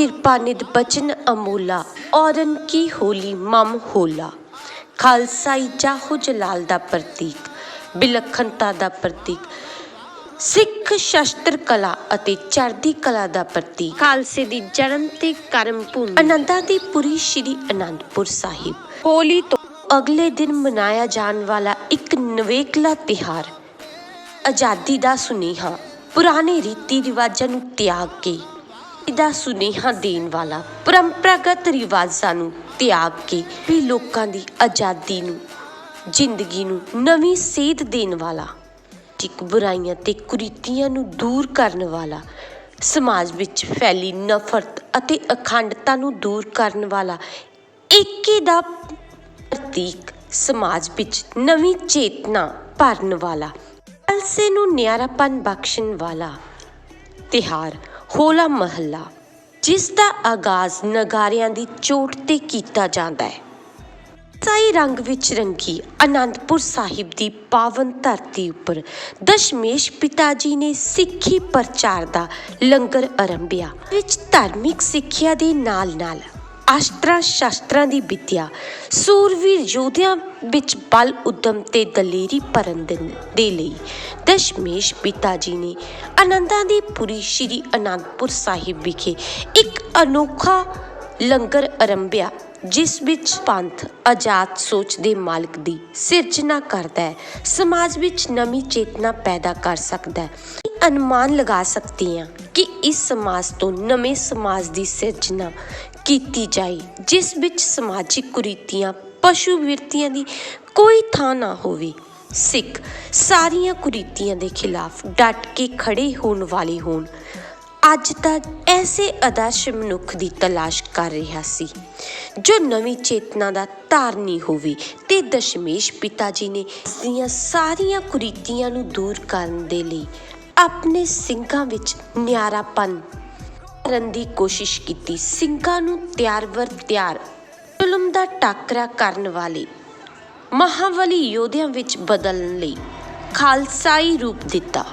ਕਿਰਪਾ ਨਿਧ ਬਚਨ ਅਮੋਲਾ ਔਰਨ ਕੀ ਹੋਲੀ ਮਮ ਹੋਲਾ। ਖਾਲਸਾਈ ਜਾਹੋ ਜਲਾਲ ਦਾ ਪ੍ਰਤੀਕ ਬਿਲਖਣਤਾ ਦਾ ਪ੍ਰਤੀਕ ਸਿੱਖ ਸ਼ਸਤਰ ਕਲਾ ਅਤੇ ਚੜ੍ਹਦੀ ਕਲਾ ਦਾ ਪ੍ਰਤੀਕ। ਖਾਲਸੇ ਦੀ ਜਨਮ ਤੇ ਕਰਮ ਭੂਮੀ। ਆਨੰਦਾਂ ਦੀ ਪੁਰੀ ਸ਼੍ਰੀ ਅਨੰਦਪੁਰ ਸਾਹਿਬ। ਹੋਲੀ ਤੋਂ ਅਗਲੇ ਦਿਨ ਮਨਾਇਆ ਜਾਣ ਵਾਲਾ ਇੱਕ ਨਵੇਕਲਾ ਤਿਹਾਰ ਆਜ਼ਾਦੀ ਦਾ ਸੁਨੇਹਾ ਪੁਰਾਣੇ ਰੀਤੀ ਰਿਵਾਜਾਂ ਨੂੰ ਤਿਆਗ ਕੇ। ਇਹਦਾ ਸੁਨੇਹਾ ਦੇਣ ਵਾਲਾ ਪਰੰਪਰਾਗਤ ਰਿਵਾਜਾਂ ਨੂੰ ਤਿਆਗ ਕੇ ਵੀ ਲੋਕਾਂ ਦੀ ਆਜ਼ਾਦੀ ਨੂੰ, ਜ਼ਿੰਦਗੀ ਨੂੰ ਨਵੀਂ ਸੇਧ ਦੇਣ ਵਾਲਾ, ਠੀਕ ਬੁਰਾਈਆਂ ਤੇ ਕੁਰੀਤੀਆਂ ਨੂੰ ਦੂਰ ਕਰਨ ਵਾਲਾ, ਸਮਾਜ ਵਿੱਚ ਫੈਲੀ ਨਫ਼ਰਤ ਅਤੇ ਅਖੰਡਤਾ ਨੂੰ ਦੂਰ ਕਰਨ ਵਾਲਾ ਏਕੇ ਦਾ ਪ੍ਰਤੀਕ ਸਮਾਜ ਵਿੱਚ ਨਵੀਂ ਚੇਤਨਾ ਭਰਨ ਵਾਲਾ, ਅਲਸੇ ਨੂੰ ਨਿਆਰਾਪਨ ਬਖਸ਼ਣ ਵਾਲਾ ਤਿਹਾਰ ਹੋਲਾ ਮਹੱਲਾ, ਜਿਸ ਦਾ ਆਗਾਜ਼ ਨਗਾਰਿਆਂ ਦੀ ਚੋਟ ਤੇ ਕੀਤਾ ਜਾਂਦਾ ਹੈ। ਸਾਈ ਰੰਗ ਵਿੱਚ ਰੰਗੀ ਆਨੰਦਪੁਰ ਸਾਹਿਬ ਦੀ ਪਾਵਨ ਧਰਤੀ ਉੱਪਰ ਦਸ਼ਮੇਸ਼ ਪਿਤਾ ਜੀ ਨੇ ਸਿੱਖੀ ਪ੍ਰਚਾਰ ਦਾ ਲੰਗਰ ਆਰੰਭਿਆ, ਵਿੱਚ ਧਾਰਮਿਕ ਸਿੱਖਿਆ ਦੇ ਨਾਲ-ਨਾਲ ਅਸਤਰਾਂ ਸ਼ਸਤਰਾਂ ਦੀ ਵਿਦਿਆ। ਸੂਰਵੀਰ ਯੋਧਿਆਂ ਵਿੱਚ ਬਲ, ਉਦਮ ਤੇ ਦਲੇਰੀ ਭਰਨ ਦੇ ਲਈ ਦਸ਼ਮੇਸ਼ ਪਿਤਾ ਜੀ ਨੇ ਆਨੰਦਾਂ ਦੀ ਪੁਰੀ ਸ਼੍ਰੀ ਅਨੰਦਪੁਰ ਸਾਹਿਬ ਵਿਖੇ ਇੱਕ ਅਨੋਖਾ ਲੰਗਰ ਆਰੰਭਿਆ, ਜਿਸ ਵਿੱਚ ਪੰਥ ਆਜ਼ਾਦ ਸੋਚ ਦੇ ਮਾਲਕ ਦੀ ਸਿਰਜਣਾ ਕਰਦਾ ਹੈ। ਸਮਾਜ ਵਿੱਚ ਨਵੀਂ ਚੇਤਨਾ ਪੈਦਾ ਕਰ ਸਕਦਾ ਹੈ। ਅਨੁਮਾਨ ਲਗਾ ਸਕਦੇ ਹਾਂ ਕਿ ਇਸ ਸਮਾਜ ਤੋਂ ਨਵੇਂ ਸਮਾਜ ਦੀ ਸਿਰਜਣਾ ਕੀਤੀ ਜਾਏ ਜਿਸ ਵਿੱਚ ਸਮਾਜਿਕ ਕੁਰੀਤੀਆਂ, ਪਸ਼ੂ ਵਿਰਤੀਆਂ ਦੀ ਕੋਈ ਥਾਂ ਨਾ ਹੋਵੇ। ਸਿੱਖ ਸਾਰੀਆਂ ਕੁਰੀਤੀਆਂ ਦੇ ਖਿਲਾਫ ਡਟ ਕੇ ਖੜੇ ਹੋਣ ਵਾਲੇ ਹੋਣ। ਅੱਜ ਤੱਕ ਐਸੇ ਆਦਰਸ਼ ਮਨੁੱਖ ਦੀ ਤਲਾਸ਼ ਕਰ ਰਿਹਾ ਸੀ, ਜੋ ਨਵੀਂ ਚੇਤਨਾ ਦਾ ਧਾਰਨੀ ਹੋਵੇ ਤੇ ਦਸ਼ਮੇਸ਼ ਪਿਤਾ ਜੀ ਨੇ ਦੀਆਂ ਸਾਰੀਆਂ ਕੁਰੀਤੀਆਂ ਨੂੰ ਦੂਰ ਕਰਨ ਦੇ ਲਈ ਆਪਣੇ ਸਿੰਘਾਂ ਵਿੱਚ ਨਿਆਰਾਪਨ ਕਰਨ ਦੀ ਕੋਸ਼ਿਸ਼ ਕੀਤੀ। ਸਿੰਘਾਂ ਨੂੰ ਤਿਆਰ ਵਰ ਤਿਆਰ ਜ਼ੁਲਮ ਦਾ ਟਾਕਰਾ ਕਰਨ ਵਾਲੇ ਮਹਾਵਲੀ ਯੋਧਿਆਂ ਵਿੱਚ ਬਦਲਣ ਲਈ ਖਾਲਸਾਈ ਰੂਪ ਦਿੱਤਾ।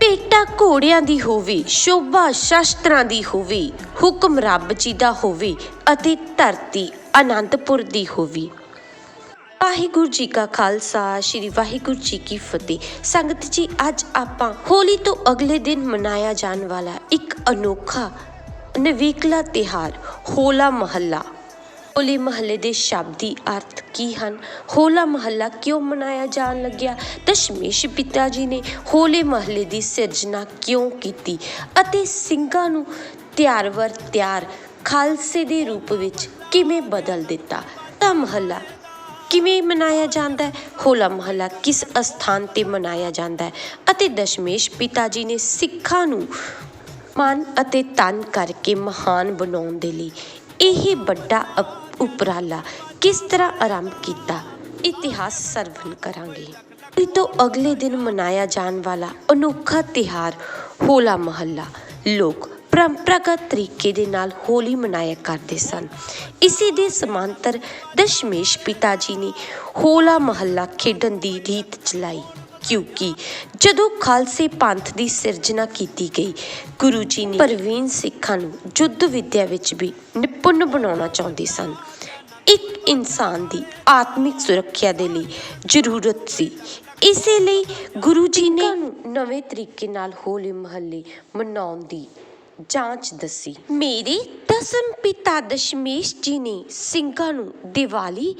ਭੇਟਾ ਘੋੜਿਆਂ ਦੀ ਹੋਵੇ, ਸ਼ੋਭਾ ਸ਼ਸਤਰਾਂ ਦੀ ਹੋਵੇ, ਹੁਕਮ ਰੱਬ ਜੀ ਦਾ ਹੋਵੇ ਅਤੇ ਧਰਤੀ ਅਨੰਦਪੁਰ ਦੀ ਹੋਵੇ। ਵਾਹਿਗੁਰੂ ਜੀ ਕਾ ਖਾਲਸਾ, ਸ੍ਰੀ ਵਾਹਿਗੁਰੂ ਜੀ ਕੀ ਫਤਿਹ। ਸੰਗਤ ਜੀ, ਅੱਜ ਆਪਾਂ ਹੋਲੀ ਤੋਂ ਅਗਲੇ ਦਿਨ ਮਨਾਇਆ ਜਾਣ ਵਾਲਾ ਇੱਕ ਅਨੋਖਾ, ਨਵੇਕਲਾ ਤਿਹਾਰ ਹੋਲਾ ਮਹੱਲਾ। ਹੋਲੇ ਮਹੱਲੇ ਦੇ ਸ਼ਬਦੀ ਅਰਥ ਕੀ ਹਨ? ਹੋਲਾ ਮਹੱਲਾ ਕਿਉਂ ਮਨਾਇਆ ਜਾਣ ਲੱਗਿਆ? ਦਸ਼ਮੇਸ਼ ਪਿਤਾ ਜੀ ਨੇ ਹੋਲੇ ਮਹੱਲੇ ਦੀ ਸਿਰਜਣਾ ਕਿਉਂ ਕੀਤੀ? ਅਤੇ ਸਿੰਘਾਂ ਨੂੰ ਤਿਆਰ ਵਰ ਤਿਆਰ ਖਾਲਸੇ ਦੇ ਰੂਪ ਵਿੱਚ ਕਿਵੇਂ ਬਦਲ ਦਿੱਤਾ? ਤਾਂ ਮਹੱਲਾ ਕਿਵੇਂ ਮਨਾਇਆ ਜਾਂਦਾ ਹੈ? ਹੋਲਾ ਮਹੱਲਾ ਕਿਸ ਅਸਥਾਨ ਤੇ ਮਨਾਇਆ ਜਾਂਦਾ ਹੈ? ਅਤੇ ਦਸ਼ਮੇਸ਼ ਪਿਤਾ ਜੀ ਨੇ ਸਿੱਖਾਂ ਨੂੰ ਮਨ ਅਤੇ ਤਨ ਕਰਕੇ ਮਹਾਨ ਬਣਾਉਣ ਦੇ ਲਈ ਇਹ ਵੱਡਾ ਉਪਰਾਲਾ ਕਿਸ ਤਰ੍ਹਾਂ ਆਰੰਭ ਕੀਤਾ? ਇਤਿਹਾਸ ਸਰਵਨ ਕਰਾਂਗੇ। ਹੋਲੀ ਤੋਂ ਅਗਲੇ ਦਿਨ ਮਨਾਇਆ ਜਾਣ ਵਾਲਾ ਅਨੋਖਾ ਤਿਹਾਰ ਹੋਲਾ ਮਹੱਲਾ। ਲੋਕ ਪਰੰਪਰਾਗਤ ਤਰੀਕੇ ਦੇ ਨਾਲ ਹੋਲੀ ਮਨਾਇਆ ਕਰਦੇ ਸਨ। ਇਸੇ ਦੇ ਸਮਾਂਤਰ ਦਸ਼ਮੇਸ਼ ਪਿਤਾ ਜੀ ਨੇ ਹੋਲਾ ਮਹੱਲਾ ਖੇਡਣ ਦੀ ਰੀਤ ਚਲਾਈ ਕਿਉਂਕਿ ਜਦੋਂ ਖਾਲਸੇ ਪੰਥ ਦੀ ਸਿਰਜਣਾ ਕੀਤੀ ਗਈ, ਗੁਰੂ ਜੀ ਨੇ ਪ੍ਰਵੀਨ ਸਿੱਖਾਂ ਨੂੰ ਯੁੱਧ ਵਿੱਦਿਆ ਵਿੱਚ ਵੀ ਨਿਪੁੰਨ ਬਣਾਉਣਾ ਚਾਹੁੰਦੇ ਸਨ। ਇੱਕ ਇਨਸਾਨ ਦੀ ਆਤਮਿਕ ਸੁਰੱਖਿਆ ਦੇ ਲਈ ਜ਼ਰੂਰਤ ਸੀ। ਇਸੇ ਲਈ ਗੁਰੂ ਜੀ ਨੇ ਨਵੇਂ ਤਰੀਕੇ ਨਾਲ ਹੋਲੇ ਮਹੱਲੇ ਮਨਾਉਣ ਦੀ ਜਾਂਚ ਦੱਸੀ। ਮੇਰੇ ਦਸਮ ਪਿਤਾ ਦਸ਼ਮੇਸ਼ ਜੀ ਨੇ ਸਿੰਘਾਂ ਨੂੰ ਦੀਵਾਲੀ,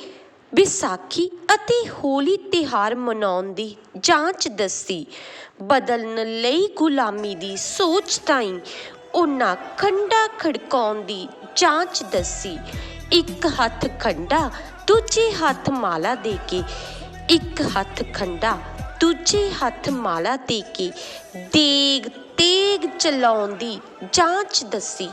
ਵਿਸਾਖੀ ਅਤੇ ਹੋਲੀ ਤਿਹਾਰ ਮਨਾਉਣ ਦੀ ਜਾਂਚ ਦੱਸੀ। ਬਦਲਣ ਲਈ ਗੁਲਾਮੀ ਦੀ ਸੋਚ ਤਾਈਂ ਉਹਨਾਂ ਖੰਡਾ ਖੜਕਾਉਣ ਦੀ ਜਾਂਚ ਦੱਸੀ। ਇੱਕ ਹੱਥ ਖੰਡਾ ਦੂਜੇ ਹੱਥ ਮਾਲਾ ਦੇ ਕੇ, ਇੱਕ ਹੱਥ ਖੰਡਾ ਦੂਜੇ ਹੱਥ ਮਾਲਾ ਦੇ ਕੇ ਦੇਗ ਚਲਾਉਣ ਦੀ ਜਾਂਚ ਦੱਸੀ।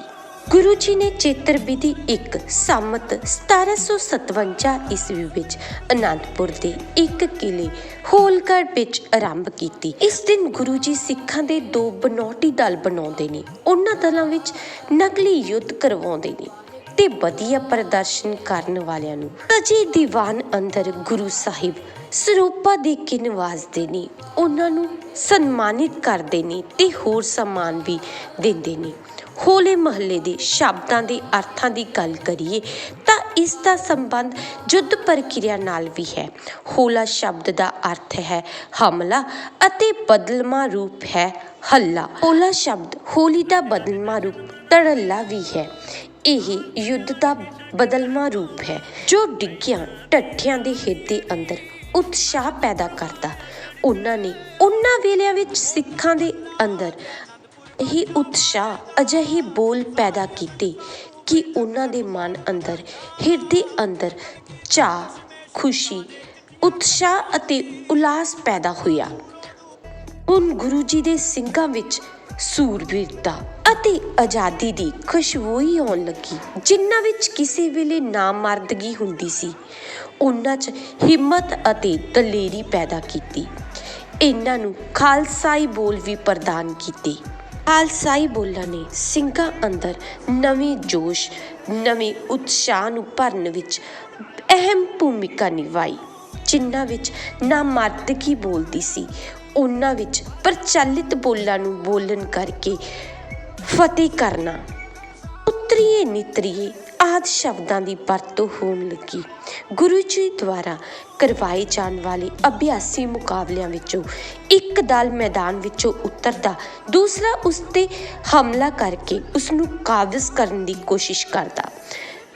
ਗੁਰੂ ਜੀ ਨੇ ਚੇਤਰ ਵਿਧੀ ਇੱਕ, ਸੰਮਤ 1757 ਈਸਵੀ ਵਿੱਚ ਅਨੰਦਪੁਰ ਦੇ ਇੱਕ ਕਿਲੇ ਹੋਲਗੜ੍ਹ ਵਿੱਚ ਆਰੰਭ ਕੀਤੀ। ਇਸ ਦਿਨ ਗੁਰੂ ਜੀ ਸਿੱਖਾਂ ਦੇ ਦੋ ਬਨੌਟੀ ਦਲ ਬਣਾਉਂਦੇ ਨੇ। ਉਹਨਾਂ ਦਲਾਂ ਵਿੱਚ ਨਕਲੀ ਯੁੱਧ ਕਰਵਾਉਂਦੇ ਨੇ। ਤੇ ਵਧੀਆ ਪ੍ਰਦਰਸ਼ਨ ਕਰਨ ਵਾਲਿਆਂ ਨੂੰ ਤਜੀ ਦੀਵਾਨ ਅੰਦਰ ਗੁਰੂ ਸਾਹਿਬ ਸਰੂਪਾ ਦੇ ਕੇ ਨਵਾਜ਼ਦੇ ਨੇ, ਉਹਨਾਂ ਨੂੰ ਸਨਮਾਨਿਤ ਕਰਦੇ ਨੇ ਤੇ ਹੋਰ ਸਨਮਾਨ ਵੀ ਦਿੰਦੇ ਨੇ। ਹੋਲੇ ਮਹੱਲੇ ਦੇ ਸ਼ਬਦਾਂ ਦੇ ਅਰਥਾਂ ਦੀ ਗੱਲ ਕਰੀਏ ਤਾਂ ਇਸ ਦਾ ਸੰਬੰਧ ਯੁੱਧ ਪ੍ਰਕਿਰਿਆ ਨਾਲ ਵੀ ਹੈ। ਹੋਲਾ ਸ਼ਬਦ ਦਾ ਅਰਥ ਹੈ ਹਮਲਾ ਅਤੇ ਬਦਲਵਾਂ ਰੂਪ ਹੈ ਹੱਲਾ। ਹੋਲਾ ਸ਼ਬਦ ਹੋਲੀ ਦਾ ਬਦਲਵਾਂ ਰੂਪ ਧੜੱਲਾ ਵੀ ਹੈ। ਇਹ ਯੁੱਧ ਦਾ ਬਦਲਵਾਂ ਰੂਪ ਹੈ, ਜੋ ਡਿੱਗਿਆ ਢੱਠਿਆਂ ਦੇ ਹਿਰਦੇ ਅੰਦਰ ਉਤਸ਼ਾਹ ਪੈਦਾ ਕਰਦਾ। ਉਹਨਾਂ ਨੇ ਉਹਨਾਂ ਵੇਲਿਆਂ ਵਿੱਚ ਸਿੱਖਾਂ ਦੇ ਅੰਦਰ ਇਹ ਉਤਸ਼ਾਹ ਅਜਿਹੇ ਬੋਲ ਪੈਦਾ ਕੀਤੇ ਕਿ ਉਹਨਾਂ ਦੇ ਮਨ ਅੰਦਰ, ਹਿਰਦੇ ਅੰਦਰ ਚਾਹ ਖੁਸ਼ੀ, ਉਤਸ਼ਾਹ ਅਤੇ ਉਲਾਸ ਪੈਦਾ ਹੋਇਆ। ਹੁਣ ਗੁਰੂ ਜੀ ਦੇ ਸਿੰਘਾਂ ਵਿੱਚ ਸੂਰਬੀਰਤਾ ਅਤੇ ਆਜ਼ਾਦੀ ਦੀ ਖੁਸ਼ਬੂਈ ਆਉਣ ਲੱਗੀ। ਜਿਨ੍ਹਾਂ ਵਿੱਚ ਕਿਸੇ ਵੇਲੇ ਨਾਮਰਦਗੀ ਹੁੰਦੀ ਸੀ, ਉਹਨਾਂ 'ਚ ਹਿੰਮਤ ਅਤੇ ਦਲੇਰੀ ਪੈਦਾ ਕੀਤੀ। ਇਹਨਾਂ ਨੂੰ ਖਾਲਸਾਈ ਬੋਲ ਵੀ ਪ੍ਰਦਾਨ ਕੀਤੀ। ਖਾਲਸਾਈ ਬੋਲਾਂ ਨੇ ਸਿੰਘਾਂ ਅੰਦਰ ਨਵੇਂ ਜੋਸ਼, ਨਵੇਂ ਉਤਸ਼ਾਹ ਨੂੰ ਭਰਨ ਵਿੱਚ ਅਹਿਮ ਭੂਮਿਕਾ ਨਿਭਾਈ। ਜਿਨ੍ਹਾਂ ਵਿੱਚ ਨਾਮਰਦਗੀ ਬੋਲਦੀ ਸੀ, ਉਹਨਾਂ ਵਿੱਚ ਪ੍ਰਚਲਿਤ ਬੋਲਾਂ ਨੂੰ ਬੋਲਣ ਕਰਕੇ ਫਤਿਹ ਕਰਨਾ। ਉਤਰੀਏ ਨਿਤਰੀਏ, ਆਦ ਸ਼ਬਦਾਂ ਦੀ ਵਰਤੋਂ ਹੋਣ ਲੱਗੀ। ਗੁਰੂ ਜੀ ਦੁਆਰਾ ਕਰਵਾਏ ਜਾਣ ਵਾਲੇ ਅਭਿਆਸੀ ਮੁਕਾਬਲਿਆਂ ਵਿੱਚੋਂ ਇੱਕ ਦਲ ਮੈਦਾਨ ਵਿੱਚੋਂ ਉਤਰਦਾ, ਦੂਸਰਾ ਉਸ ਤੇ ਹਮਲਾ ਕਰਕੇ ਉਸ ਨੂੰ ਕਾਬਜ਼ ਕਰਨ ਦੀ ਕੋਸ਼ਿਸ਼ ਕਰਦਾ।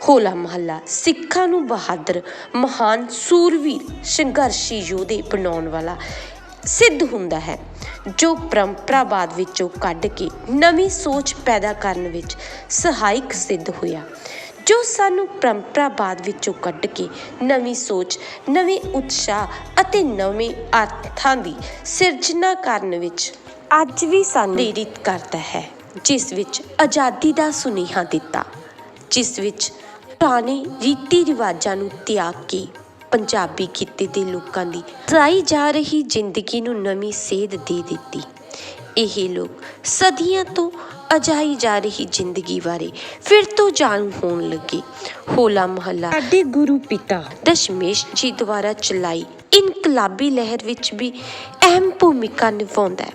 ਹੋਲਾ ਮਹੱਲਾ, ਸਿੱਖਾਂ ਨੂੰ ਬਹਾਦਰ, ਮਹਾਨ ਸੂਰਵੀਰ, ਸੰਘਰਸ਼ੀ ਯੋਧੇ ਬਣਾਉਣ ਵਾਲਾ ਸਿੱਧ ਹੁੰਦਾ ਹੈ। ਜੋ ਪਰੰਪਰਾਵਾਦ ਵਿੱਚੋਂ ਕੱਢ ਕੇ ਨਵੀਂ ਸੋਚ ਪੈਦਾ ਕਰਨ ਵਿੱਚ ਸਹਾਇਕ ਸਿੱਧ ਹੋਇਆ। ਜੋ ਸਾਨੂੰ ਪਰੰਪਰਾਵਾਦ ਵਿੱਚੋਂ ਕੱਢ ਕੇ ਨਵੀਂ ਸੋਚ ਨਵੇਂ ਉਤਸ਼ਾਹ ਅਤੇ ਨਵੇਂ ਅਰਥਾਂ ਦੀ ਸਿਰਜਣਾ ਕਰਨ ਵਿੱਚ ਅੱਜ ਵੀ ਸਾਨੂੰ ਪ੍ਰੇਰਿਤ ਕਰਦਾ ਹੈ ਜਿਸ ਵਿੱਚ ਆਜ਼ਾਦੀ ਦਾ ਸੁਨੇਹਾ ਦਿੱਤਾ ਜਿਸ ਵਿੱਚ ਪੁਰਾਣੇ ਰੀਤੀ ਰਿਵਾਜਾਂ ਨੂੰ ਤਿਆਗ ਕੇ ਪੰਜਾਬੀ ਖਿੱਤੇ ਦੇ ਲੋਕਾਂ ਦੀ ਜਾਈ ਜਾ ਰਹੀ ਜ਼ਿੰਦਗੀ ਨੂੰ ਨਵੀਂ ਸੇਧ ਦੇ ਦਿੱਤੀ। ਇਹ ਲੋਕ ਸਦੀਆਂ ਤੋਂ ਅਜਾਈ ਜਾ ਰਹੀ ਜ਼ਿੰਦਗੀ ਬਾਰੇ ਫਿਰ ਤੋਂ ਜਾਣੂ ਹੋਣ ਲੱਗੇ। ਹੋਲਾ ਮਹੱਲਾ ਸਾਡੇ ਗੁਰੂ ਪਿਤਾ ਦਸ਼ਮੇਸ਼ ਜੀ ਦੁਆਰਾ ਚਲਾਈ ਇਨਕਲਾਬੀ ਲਹਿਰ ਵਿੱਚ ਵੀ ਅਹਿਮ ਭੂਮਿਕਾ ਨਿਭਾਉਂਦਾ ਹੈ।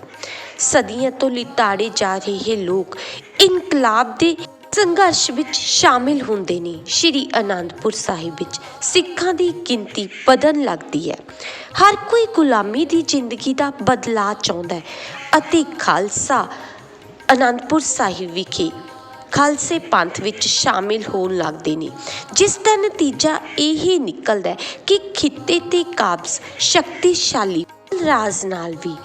ਸਦੀਆਂ ਤੋਂ ਲਿਤਾੜੇ ਜਾ ਰਹੇ ਲੋਕ ਇਨਕਲਾਬ ਦੇ ਸੰਘਰਸ਼ ਵਿੱਚ ਸ਼ਾਮਿਲ ਹੁੰਦੇ ਨੇ। ਸ਼੍ਰੀ ਅਨੰਦਪੁਰ ਸਾਹਿਬ ਵਿੱਚ ਸਿੱਖਾਂ ਦੀ ਗਿਣਤੀ ਵਧਣ ਲੱਗਦੀ ਹੈ। ਹਰ ਕੋਈ ਗੁਲਾਮੀ ਦੀ ਜ਼ਿੰਦਗੀ ਦਾ ਬਦਲਾਅ ਚਾਹੁੰਦਾ ਹੈ ਅਤੇ ਖਾਲਸਾ ਅਨੰਦਪੁਰ ਸਾਹਿਬ ਵਿਖੇ ਖਾਲਸੇ ਪੰਥ ਵਿੱਚ ਸ਼ਾਮਿਲ ਹੋਣ ਲੱਗਦੇ ਨੇ। ਜਿਸ ਦਾ ਨਤੀਜਾ ਇਹ ਨਿਕਲਦਾ ਹੈ ਕਿ ਖਿੱਤੇ ਤੇ ਕਾਬਜ਼ ਸ਼ਕਤੀਸ਼ਾਲੀ ਰਾਜ ਨਾਲ ਵੀ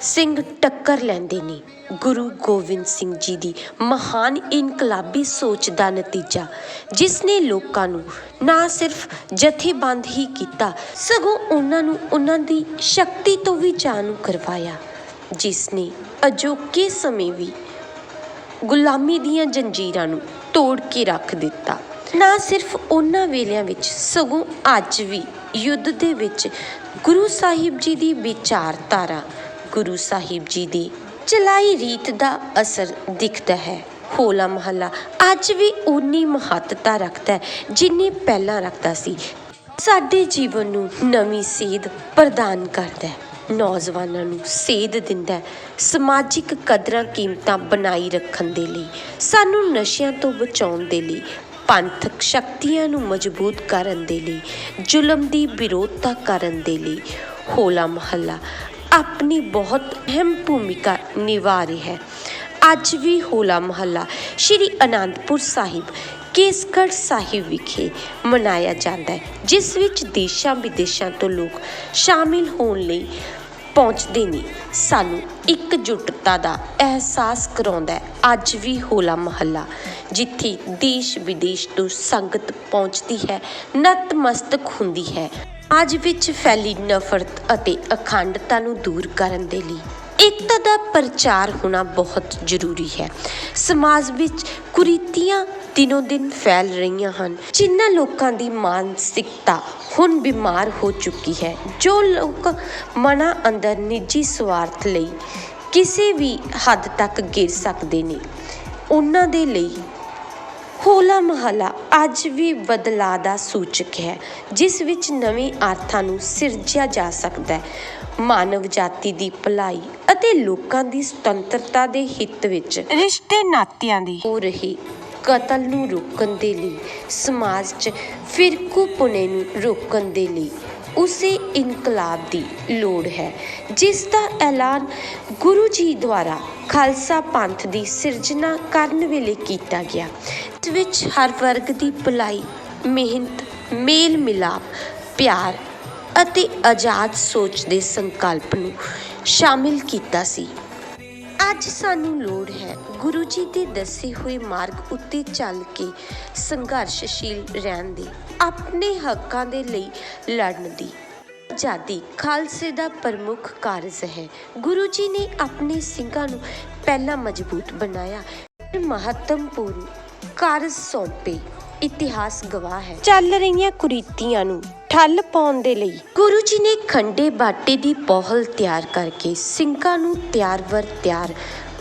ਸਿੰਘ ਟੱਕਰ ਲੈਂਦੇ ਨੇ। ਗੁਰੂ ਗੋਬਿੰਦ ਸਿੰਘ ਜੀ ਦੀ ਮਹਾਨ ਇਨਕਲਾਬੀ ਸੋਚ ਦਾ ਨਤੀਜਾ, ਜਿਸ ਨੇ ਲੋਕਾਂ ਨੂੰ ਨਾ ਸਿਰਫ ਜਥੇਬੰਦ ਹੀ ਕੀਤਾ, ਸਗੋਂ ਉਹਨਾਂ ਨੂੰ ਉਹਨਾਂ ਦੀ ਸ਼ਕਤੀ ਤੋਂ ਵੀ ਜਾਣੂ ਕਰਵਾਇਆ, ਜਿਸ ਨੇ ਅਜੋਕੇ ਸਮੇਂ ਵੀ ਗੁਲਾਮੀ ਦੀਆਂ ਜੰਜੀਰਾਂ ਨੂੰ ਤੋੜ ਕੇ ਰੱਖ ਦਿੱਤਾ। ਨਾ ਸਿਰਫ ਉਹਨਾਂ ਵੇਲਿਆਂ ਵਿੱਚ, ਸਗੋਂ ਅੱਜ ਵੀ ਯੁੱਧ ਦੇ ਵਿੱਚ ਗੁਰੂ ਸਾਹਿਬ ਜੀ ਦੀ ਵਿਚਾਰਧਾਰਾ ਗੁਰੂ ਸਾਹਿਬ ਜੀ ਦੀ ਚਲਾਈ ਰੀਤ ਦਾ ਅਸਰ ਦਿਖਦਾ ਹੈ। ਹੋਲਾ ਮਹੱਲਾ ਅੱਜ ਵੀ ਉਨੀ ਮਹੱਤਤਾ ਰੱਖਦਾ ਹੈ ਜਿੰਨੀ ਪਹਿਲਾਂ ਰੱਖਦਾ ਸੀ। ਸਾਡੇ ਜੀਵਨ ਨੂੰ ਨਵੀਂ ਸੇਧ ਪ੍ਰਦਾਨ ਕਰਦਾ ਹੈ। ਨੌਜਵਾਨਾਂ ਨੂੰ ਸੇਧ ਦਿੰਦਾ ਹੈ। ਸਮਾਜਿਕ ਕਦਰਾਂ ਕੀਮਤਾਂ ਬਣਾਈ ਰੱਖਣ ਦੇ ਲਈ, ਸਾਨੂੰ ਨਸ਼ਿਆਂ ਤੋਂ ਬਚਾਉਣ ਦੇ ਲਈ, ਪੰਥਕ ਸ਼ਕਤੀਆਂ ਨੂੰ ਮਜ਼ਬੂਤ ਕਰਨ ਦੇ ਲਈ, ਜ਼ੁਲਮ ਦੀ ਵਿਰੋਧਤਾ ਕਰਨ ਦੇ ਲਈ ਹੋਲਾ ਮਹੱਲਾ ਆਪਣੀ ਬਹੁਤ ਅਹਿਮ ਭੂਮਿਕਾ ਨਿਭਾ ਰਿਹਾ ਹੈ। ਅੱਜ ਵੀ ਹੋਲਾ ਮਹੱਲਾ ਸ਼੍ਰੀ ਅਨੰਦਪੁਰ ਸਾਹਿਬ, ਕੇਸਗੜ੍ਹ ਸਾਹਿਬ ਵਿਖੇ ਮਨਾਇਆ ਜਾਂਦਾ ਹੈ, ਜਿਸ ਵਿੱਚ ਦੇਸ਼ਾਂ ਵਿਦੇਸ਼ਾਂ ਤੋਂ ਲੋਕ ਸ਼ਾਮਿਲ ਹੋਣ ਲਈ ਪਹੁੰਚਦੇ ਨੇ। ਸਾਨੂੰ ਇਕਜੁੱਟਤਾ ਦਾ ਅਹਿਸਾਸ ਕਰਾਉਂਦਾ ਹੈ। ਅੱਜ ਵੀ ਹੋਲਾ ਮਹੱਲਾ, ਜਿੱਥੇ ਦੇਸ਼ ਵਿਦੇਸ਼ ਤੋਂ ਸੰਗਤ ਪਹੁੰਚਦੀ ਹੈ, ਨਤਮਸਤਕ ਹੁੰਦੀ ਹੈ। ਅੱਜ ਵਿੱਚ ਫੈਲੀ ਨਫ਼ਰਤ ਅਤੇ ਅਖੰਡਤਾ ਨੂੰ ਦੂਰ ਕਰਨ ਦੇ ਲਈ ਏਕਤਾ ਦਾ ਪ੍ਰਚਾਰ ਹੋਣਾ ਬਹੁਤ ਜ਼ਰੂਰੀ ਹੈ। ਸਮਾਜ ਵਿੱਚ ਕੁਰੀਤੀਆਂ ਦਿਨੋ ਦਿਨ ਫੈਲ ਰਹੀਆਂ ਹਨ। ਜਿਨ੍ਹਾਂ ਲੋਕਾਂ ਦੀ ਮਾਨਸਿਕਤਾ ਹੁਣ ਬਿਮਾਰ ਹੋ ਚੁੱਕੀ ਹੈ। ਜੋ ਲੋਕ ਮਨਾਂ ਅੰਦਰ ਨਿੱਜੀ ਸਵਾਰਥ ਲਈ ਕਿਸੇ ਵੀ ਹੱਦ ਤੱਕ ਗਿਰ ਸਕਦੇ ਨੇ, ਉਹਨਾਂ ਦੇ ਲਈ ਹੋਲਾ ਮਹੱਲਾ ਅੱਜ ਵੀ ਬਦਲਾਅ ਦਾ ਸੂਚਕ ਹੈ ਜਿਸ ਵਿੱਚ ਨਵੇਂ ਅਰਥਾਂ ਨੂੰ ਸਿਰਜਿਆ ਜਾ ਸਕਦਾ ਹੈ। ਮਾਨਵ ਜਾਤੀ ਦੀ ਭਲਾਈ ਅਤੇ ਲੋਕਾਂ ਦੀ ਸੁਤੰਤਰਤਾ ਦੇ ਹਿੱਤ ਵਿੱਚ ਰਿਸ਼ਤੇ ਨਾਤਿਆਂ ਦੀ। ਹੋ ਰਹੀ ਕਤਲ ਨੂੰ ਰੋਕਣ ਦੇ ਲਈ ਸਮਾਜ 'ਚ ਫਿਰਕੂਪੁਣੇ ਨੂੰ ਰੋਕਣ ਦੇ ਲਈ ਉਸੇ ਇਨਕਲਾਬ ਦੀ ਲੋੜ ਹੈ ਜਿਸ ਦਾ ਐਲਾਨ ਗੁਰੂ ਜੀ ਦੁਆਰਾ ਖਾਲਸਾ ਪੰਥ ਦੀ ਸਿਰਜਣਾ ਕਰਨ ਵੇਲੇ ਕੀਤਾ ਗਿਆ। ਇਸ ਵਿੱਚ ਹਰ ਵਰਗ ਦੀ ਭਲਾਈ, ਮਿਹਨਤ, ਮੇਲ ਮਿਲਾਪ, ਪਿਆਰ ਅਤੇ ਆਜ਼ਾਦ ਸੋਚ ਦੇ ਸੰਕਲਪ ਨੂੰ ਸ਼ਾਮਿਲ ਕੀਤਾ ਸੀ। ਅੱਜ ਸਾਨੂੰ ਲੋੜ ਹੈ ਗੁਰੂ ਜੀ ਦੇ ਦੱਸੇ ਹੋਏ ਮਾਰਗ ਉੱਤੇ ਚੱਲ ਕੇ ਸੰਘਰਸ਼ਸ਼ੀਲ ਰਹਿਣ ਦੀ, ਆਪਣੇ ਹੱਕਾਂ ਦੇ ਲਈ ਲੜਨ ਦੀ। ਆਜ਼ਾਦੀ ਖਾਲਸੇ ਦਾ ਪ੍ਰਮੁੱਖ ਕਾਰਜ ਹੈ। ਗੁਰੂ ਜੀ ਨੇ ਆਪਣੇ ਸਿੰਘਾਂ ਨੂੰ ਪਹਿਲਾਂ ਮਜ਼ਬੂਤ ਬਣਾਇਆ ਮਹੱਤਵਪੂਰਨ ਕਾਰਜ ਸੌਂਪੇ। ਇਤਿਹਾਸ ਗਵਾਹ ਹੈ। ਚੱਲ ਰਹੀਆਂ ਕੁਰੀਤੀਆਂ ਨੂੰ ਠੱਲ ਪਾਉਣ ਦੇ ਲਈ। ਗੁਰੂ ਜੀ ਨੇ ਖੰਡੇ ਬਾਟੇ ਦੀ ਪੋਹਲ ਤਿਆਰ ਕਰਕੇ ਸਿੰਘਾਂ ਨੂੰ ਤਿਆਰ ਵਰ ਤਿਆਰ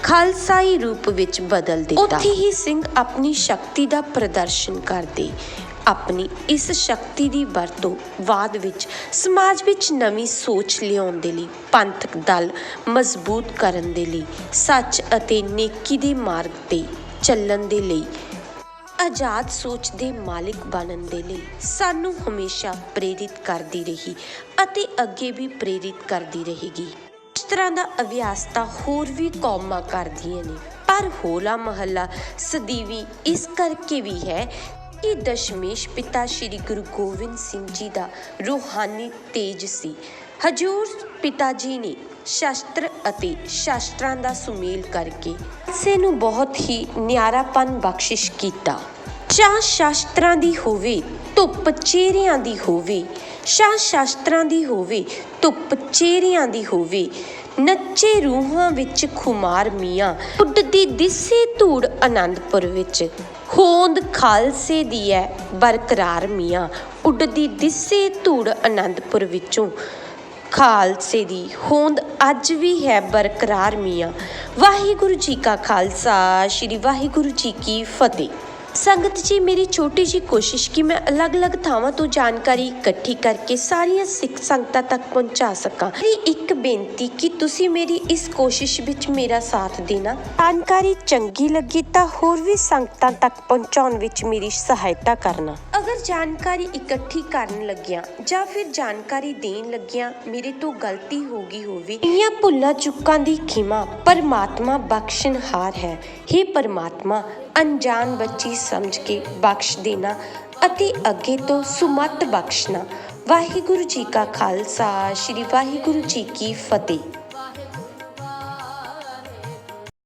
ਖਾਲਸਾਈ ਰੂਪ ਵਿੱਚ ਬਦਲ ਦਿੱਤਾ। ਉੱਥੇ ਹੀ ਸਿੰਘ ਆਪਣੀ ਸ਼ਕਤੀ ਦਾ ਪ੍ਰਦਰਸ਼ਨ ਕਰਦੇ। ਆਪਣੀ ਇਸ ਸ਼ਕਤੀ ਦੀ ਵਰਤੋਂ ਬਾਅਦ ਵਿੱਚ ਸਮਾਜ ਵਿੱਚ ਨਵੀਂ ਸੋਚ ਲਿਆਉਣ ਦੇ ਲਈ ਪੰਥਕ ਦਲ ਮਜ਼ਬੂਤ ਕਰਨ ਦੇ ਲਈ ਸੱਚ ਅਤੇ ਨੇਕੀ ਦੇ ਮਾਰਗ ਤੇ ਚੱਲਣ ਦੇ ਲਈ ਆਜ਼ਾਦ ਸੋਚ ਦੇ ਮਾਲਿਕ ਬਣਨ ਦੇ ਲਈ ਸਾਨੂੰ ਹਮੇਸ਼ਾ ਪ੍ਰੇਰਿਤ ਕਰਦੀ ਰਹੀ ਅਤੇ ਅੱਗੇ ਵੀ ਪ੍ਰੇਰਿਤ ਕਰਦੀ ਰਹੇਗੀ। ਇਸ ਤਰ੍ਹਾਂ ਦਾ ਅਭਿਆਸ ਤਾਂ ਹੋਰ ਵੀ ਕੌਮਾਂ ਕਰਦੀਆਂ ਨੇ, ਪਰ ਹੋਲਾ ਮਹੱਲਾ ਸਦੀਵੀ ਇਸ ਕਰਕੇ ਵੀ ਹੈ ਕਿ ਦਸ਼ਮੇਸ਼ ਪਿਤਾ ਸ੍ਰੀ ਗੁਰੂ ਗੋਬਿੰਦ ਸਿੰਘ ਜੀ ਦਾ ਰੂਹਾਨੀ ਤੇਜ ਸੀ। ਹਜੂਰ ਪਿਤਾ ਜੀ ਨੇ ਸ਼ਸਤਰ ਅਤੇ ਸ਼ਾਸਤਰਾਂ ਦਾ ਸੁਮੇਲ ਕਰਕੇ ਸੇ ਨੂੰ ਬਹੁਤ ਹੀ ਨਿਆਰਾਪਨ ਬਖਸ਼ਿਸ਼ ਕੀਤਾ। ਚਾਹ ਸ਼ਾਸਤਰਾਂ ਦੀ ਹੋਵੇ, ਧੁੱਪ ਚਿਹਰਿਆਂ ਦੀ ਹੋਵੇ, ਸ਼ਾਹ ਸ਼ਾਸਤਰਾਂ ਦੀ ਹੋਵੇ, ਧੁੱਪ ਚਿਹਰਿਆਂ ਦੀ ਹੋਵੇ, ਨੱਚੇ ਰੂਹਾਂ ਵਿੱਚ ਖੁਮਾਰ ਮੀਆਂ, ਉੱਡਦੀ ਦਿਸੇ ਧੂੜ ਆਨੰਦਪੁਰ ਵਿੱਚ। ਹੋਂਦ ਖਾਲਸੇ ਦੀ ਹੈ ਬਰਕਰਾਰ ਮੀਆਂ, ਉੱਡਦੀ ਦਿਸੇ ਧੂੜ ਆਨੰਦਪੁਰ ਵਿੱਚੋਂ। ਖਾਲਸੇ ਦੀ ਹੋਂਦ ਅੱਜ ਵੀ ਹੈ ਬਰਕਰਾਰ ਮੀਆਂ। ਵਾਹਿਗੁਰੂ ਜੀ ਕਾ ਖਾਲਸਾ, ਸ੍ਰੀ ਵਾਹਿਗੁਰੂ ਜੀ ਕੀ ਫਤਿਹ। ਸੰਗਤ ਜੀ, ਮੇਰੀ ਛੋਟੀ ਜੀ ਕੋਸ਼ਿਸ਼ ਕਿ ਮੈਂ ਅਲੱਗ-ਅਲੱਗ ਥਾਵਾਂ ਤੋਂ ਜਾਣਕਾਰੀ ਇਕੱਠੀ ਕਰਕੇ ਸਾਰੀਆਂ ਸਿੱਖ ਸੰਗਤਾਂ ਤੱਕ ਪਹੁੰਚਾ ਸਕਾਂ। ਮੇਰੀ ਇੱਕ ਬੇਨਤੀ ਕਿ ਤੁਸੀਂ ਮੇਰੀ ਇਸ ਕੋਸ਼ਿਸ਼ ਵਿੱਚ ਮੇਰਾ ਸਾਥ ਦੇਣਾ। ਜਾਣਕਾਰੀ ਚੰਗੀ ਲੱਗੀ ਤਾਂ ਹੋਰ ਵੀ ਸੰਗਤਾਂ ਤੱਕ ਪਹੁੰਚਾਉਣ ਵਿੱਚ ਮੇਰੀ ਸਹਾਇਤਾ ਕਰਨਾ। ਅਗਰ ਜਾਣਕਾਰੀ ਇਕੱਠੀ ਕਰਨ ਲੱਗਿਆਂ ਜਾਂ ਫਿਰ ਜਾਣਕਾਰੀ ਦੇਣ ਲੱਗਿਆਂ ਮੇਰੇ ਤੋਂ ਗਲਤੀ ਹੋ ਗਈ ਹੋਵੇ ਇਆਂ ਭੁੱਲਾਂ ਚੁੱਕਾਂ ਦੀ ਖਿਮਾ ਪਰਮਾਤਮਾ ਬਖਸ਼ਣਹਾਰ ਹੈ। हे ਪਰਮਾਤਮਾ ਅਣਜਾਣ ਬੱਚੀ ਸਮਝ ਕੇ ਬਖਸ਼ ਦੇਣਾ ਅਤੇ ਅੱਗੇ ਤੋਂ ਸੁਮਤ ਬਖਸ਼ਣਾ। ਵਾਹਿਗੁਰੂ ਜੀ ਕਾ ਖਾਲਸਾ, ਸ੍ਰੀ ਵਾਹਿਗੁਰੂ ਜੀ ਕੀ ਫਤਿਹ।